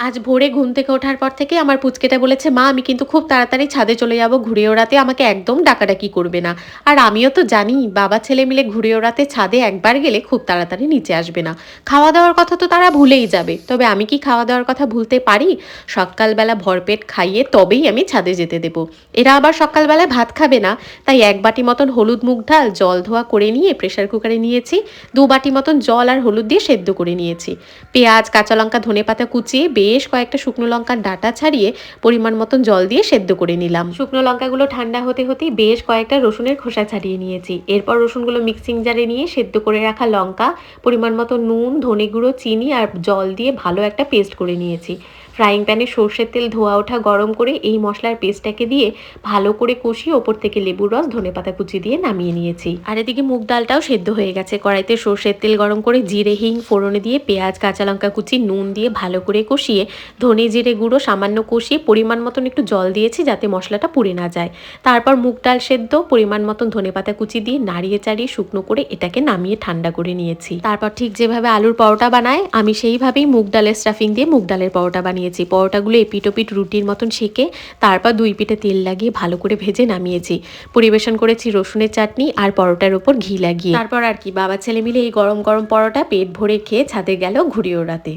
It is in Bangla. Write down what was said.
আজ ভোরে ঘুম থেকে ওঠার পর থেকে আমার পুচকেটা বলেছে, মা, আমি কিন্তু খুব তাড়াতাড়ি ছাদে চলে যাব ঘুরে ওড়াতে আমাকে একদম ডাকাডাকি করবে না। আর আমিও তো জানি, বাবা ছেলে মিলে ঘুরে ওড়াতে ছাদে একবার গেলে খুব তাড়াতাড়ি নিচে আসবে না। খাওয়া দাওয়ার কথা তো তারা ভুলেই যাবে, তবে আমি কি খাওয়া দাওয়ার কথা ভুলতে পারি? সকালবেলা ভরপেট খাইয়ে তবেই আমি ছাদে যেতে দেবো। এরা আবার সকালবেলায় ভাত খাবে না, তাই এক বাটি মতন হলুদ মুগ ডাল জল ধোয়া করে নিয়ে প্রেশার কুকারে নিয়েছি, দু বাটি মতন জল আর হলুদ দিয়ে সেদ্ধ করে নিয়েছি। পেঁয়াজ, কাঁচা লঙ্কা ধনে পাতা কুচিয়ে বেশ কয়েকটা শুকনো লঙ্কার ডাটা ছাড়িয়ে পরিমাণ মতন জল দিয়ে সেদ্ধ করে নিলাম। শুকনো লঙ্কাগুলো ঠান্ডা হতে হতেই বেশ কয়েকটা রসুনের খোসা ছাড়িয়ে নিয়েছি। এরপর রসুনগুলো মিক্সিং জারে নিয়ে সেদ্ধ করে রাখা লঙ্কা পরিমাণ মতো নুন ধনে গুঁড়ো চিনি আর জল দিয়ে ভালো একটা পেস্ট করে নিয়েছি। ফ্রাইং প্যানে সর্ষের তেল ধোয়া ওঠা গরম করে এই মশলার পেস্টটাকে দিয়ে ভালো করে কষিয়ে ওপর থেকে লেবুর রস ধনে পাতা কুচি দিয়ে নামিয়ে নিয়েছি। আর এদিকে মুগ ডালটাও সেদ্ধ হয়ে গেছে। কড়াইতে সর্ষের তেল গরম করে জিরে হিং ফোড়নে দিয়ে পেঁয়াজ কাঁচা লঙ্কা কুচি নুন দিয়ে ভালো করে কষিয়ে ধনে জিরে গুঁড়ো, সামান্য কষিয়ে পরিমাণ মতন একটু জল দিয়েছি যাতে মশলাটা পুড়ে না যায়। তারপর মুগ ডাল সেদ্ধ, পরিমাণ মতন ধনে পাতা কুচি দিয়ে নাড়িয়ে চাড়িয়ে শুকনো করে এটাকে নামিয়ে ঠান্ডা করে নিয়েছি। তারপর ঠিক যেভাবে আলুর পরোটা বানায়, আমি সেইভাবেই মুগ ডালের স্টাফিং দিয়ে মুগ ডালের পরোটা বানিয়েছি। পরোটাগুলো এপিট ওপিট রুটির মতন সেকে তারপর দুই পিঠে তেল লাগিয়ে ভালো করে ভেজে নামিয়েছি। পরিবেশন করেছি রসুনের চাটনি আর পরোটার উপর ঘি লাগিয়ে। তারপর আর কি, বাবা ছেলে মিলে এই গরম গরম পরোটা পেট ভরে খেয়ে ছাদে গেল ঘুরিয়ে ওড়াতে